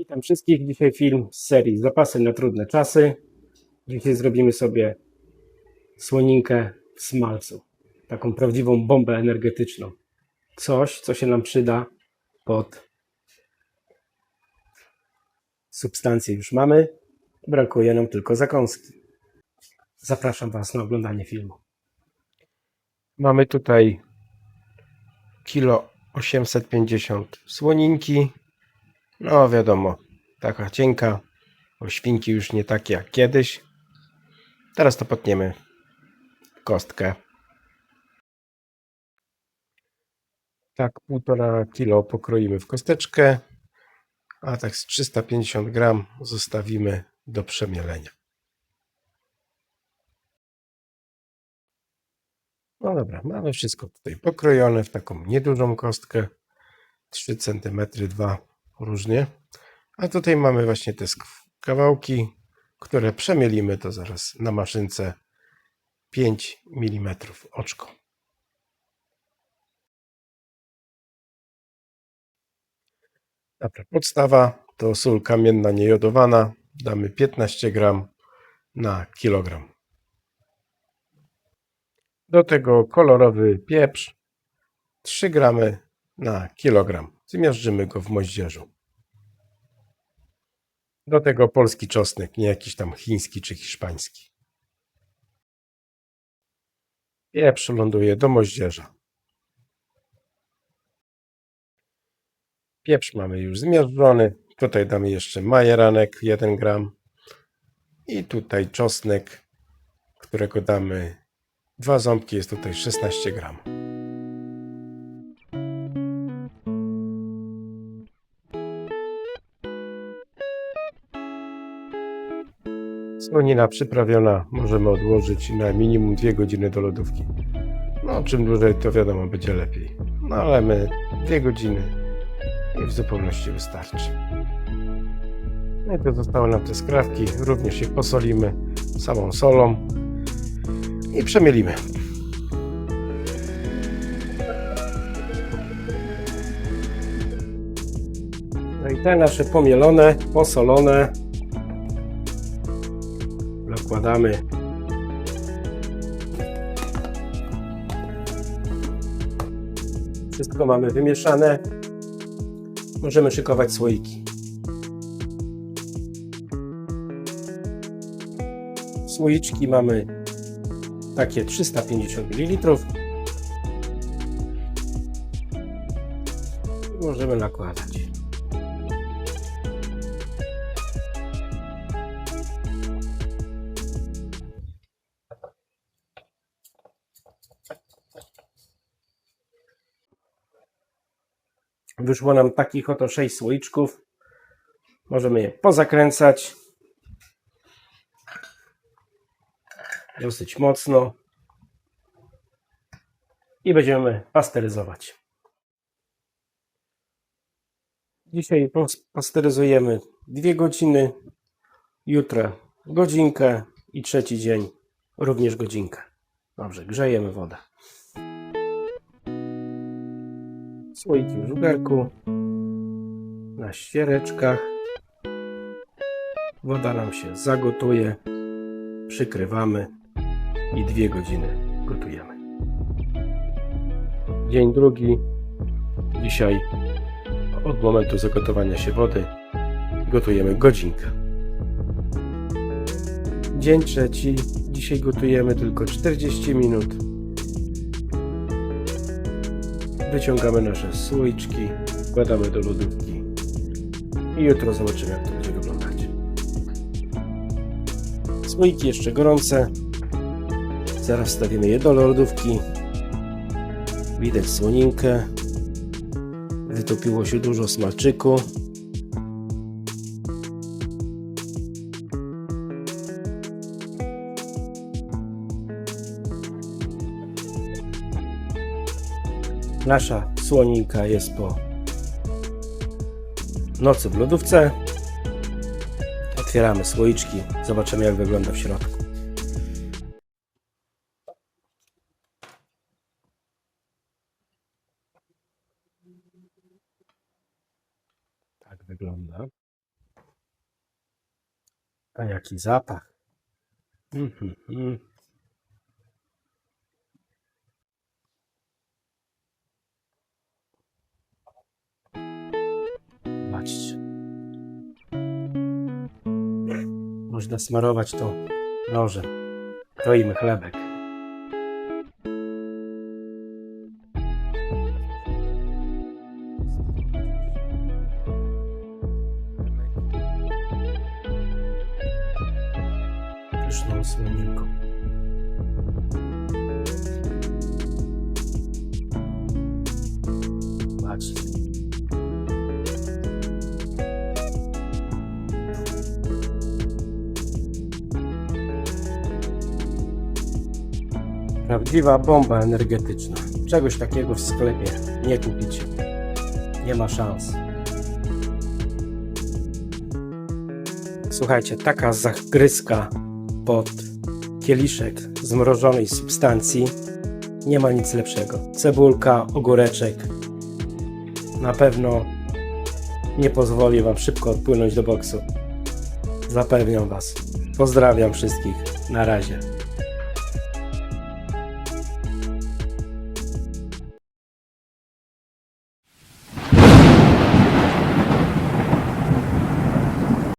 Witam wszystkich. Dzisiaj film z serii Zapasy na trudne czasy. Dzisiaj zrobimy sobie słoninkę w smalcu. Taką prawdziwą bombę energetyczną. Coś, co się nam przyda pod substancje już mamy. Brakuje nam tylko zakąski. Zapraszam Was na oglądanie filmu. Mamy tutaj kilo 850 słoninki. No wiadomo, taka cienka, bo świnki już nie takie jak kiedyś. Teraz to potniemy kostkę. Tak, półtora kilo pokroimy w kosteczkę, a tak z 350 gram zostawimy do przemielenia. No dobra, mamy wszystko tutaj pokrojone w taką niedużą kostkę. 3 cm, 2 różnie. A tutaj mamy właśnie te kawałki, które przemielimy to zaraz na maszynce 5 mm oczko. Dobra, podstawa to sól kamienna niejodowana. Damy 15 gram na kilogram. Do tego kolorowy pieprz 3 gramy na kilogram. Zmiażdżymy go w moździerzu. Do tego polski czosnek, nie jakiś tam chiński czy hiszpański. Pieprz ląduje do moździerza. Pieprz mamy już zmiażdżony. Tutaj damy jeszcze majeranek 1 gram. I tutaj czosnek, którego damy dwa ząbki, jest tutaj 16 gram. Słonina przyprawiona możemy odłożyć na minimum 2 godziny do lodówki. No, czym dłużej, to wiadomo, będzie lepiej. No, ale my 2 godziny i w zupełności wystarczy. To zostały nam te skrawki. Również je posolimy samą solą i przemielimy. No i te nasze pomielone, posolone wszystko mamy wymieszane. Możemy szykować słoiki. Słoiczki mamy takie 350 ml możemy nakładać Wyszło nam takich oto 6 słoiczków. Możemy je pozakręcać. Dosyć mocno. I będziemy pasteryzować. Dzisiaj pasteryzujemy 2 godziny. Jutro godzinkę i trzeci dzień również godzinkę. Dobrze, grzejemy wodę. Słoiki w żuberku, na ściereczkach. Woda nam się zagotuje, przykrywamy i dwie godziny gotujemy. Dzień drugi. Dzisiaj od momentu zagotowania się wody gotujemy godzinkę. Dzień trzeci. Dzisiaj gotujemy tylko 40 minut. Wyciągamy nasze słoiczki, wkładamy do lodówki i jutro zobaczymy jak to będzie wyglądać. Słoiki jeszcze gorące. Zaraz wstawimy je do lodówki. Widać słoninkę. Wytopiło się dużo smalczyku. Nasza słoninka jest po nocy w lodówce. Otwieramy słoiczki, zobaczymy jak wygląda w środku. Tak wygląda. A jaki zapach. Mhm, mhm. Można smarować to nożem. Kroimy chlebek. Pyszną słoninką. Prawdziwa bomba energetyczna. Czegoś takiego w sklepie nie kupicie. Nie ma szans. Słuchajcie, taka zagryzka pod kieliszek zmrożonej substancji nie ma nic lepszego. Cebulka, ogóreczek na pewno nie pozwoli Wam szybko odpłynąć do boksu. Zapewniam Was. Pozdrawiam wszystkich. Na razie.